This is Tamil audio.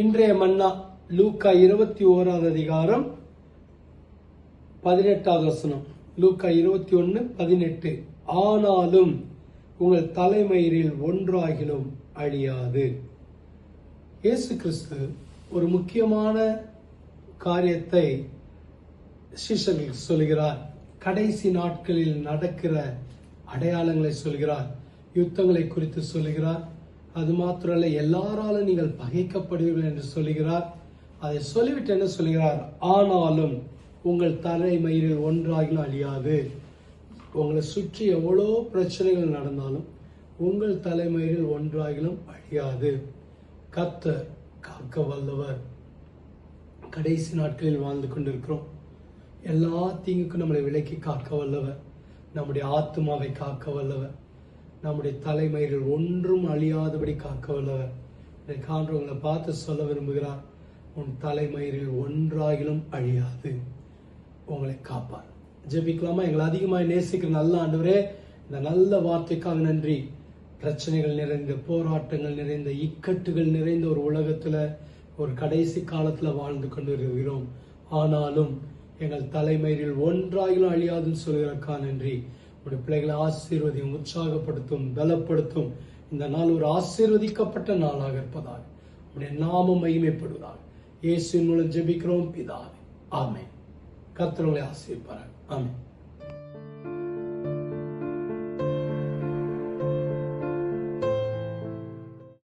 இன்றைய மன்னா லூக்கா இருபத்தி ஓராவது அதிகாரம் பதினெட்டாவது வசனம். லூக்கா இருபத்தி ஒன்னு பதினெட்டு. ஆனாலும் உங்கள் தலைமயிரில் ஒன்றாகிலும் அழியாது. இயேசு கிறிஸ்து ஒரு முக்கியமான காரியத்தை சிஷர்களுக்கு சொல்கிறார். கடைசி நாட்களில் நடக்கிற அடையாளங்களை சொல்கிறார். யுத்தங்களை குறித்து சொல்கிறார். அது மாத்திரம் இல்லை எல்லாராலும் நீங்கள் பகைக்கப்படுவீர்கள் என்று சொல்லுகிறார். அதை சொல்லிவிட்டு என்ன சொல்கிறார் ஆனாலும் உங்கள் தலைமயிரில் ஒன்றாகிலும் அழியாது. உங்களை சுற்றி எவ்வளோ பிரச்சனைகள் நடந்தாலும் உங்கள் தலைமயிரில் ஒன்றாகிலும் அழியாது. கத்த காக்க வல்லவர். கடைசி நாட்களில் வாழ்ந்து கொண்டிருக்கிறோம். எல்லா தீங்குக்கும் நம்மளை விலக்கி காக்க வல்லவர். நம்முடைய ஆத்மாவை காக்க வல்லவர். நம்முடைய தலைமயிரில் ஒன்றும் அழியாதபடி காக்க வல்லவர். இதை காண்றவங்களை பார்த்து சொல்ல விரும்புகிறார். உன் தலைமயிரில் ஒன்றாகிலும் அழியாது. உங்களை காப்பார். ஜெபிக்கலாமா? எங்களை அதிகமாக நேசிக்கிற நல்ல ஆண்டவரே இந்த நல்ல வார்த்தைக்காக நன்றி. பிரச்சனைகள் நிறைந்த போராட்டங்கள் நிறைந்த இக்கட்டுகள் நிறைந்த ஒரு உலகத்துல ஒரு கடைசி காலத்துல வாழ்ந்து கொண்டு இருக்கிறோம் ஆனாலும் எங்கள் தலைமயிரில் ஒன்றாயிலும் அழியாதுன்னு சொல்கிறக்கா நன்றி. உடைய பிள்ளைகளை ஆசீர்வதியும் உற்சாகப்படுத்தும் பலப்படுத்தும். இந்த நாள் ஒரு ஆசீர்வதிக்கப்பட்ட நாளாக இருப்பதாக. உடைய நாமம் மகிமைப்படுவதாக. இயேசுவின் மூலம் ஜெபிக்கிறோம் பிதாவே. ஆமை கர்த்தர் உங்களை ஆசீர்வதிப்பார்கள்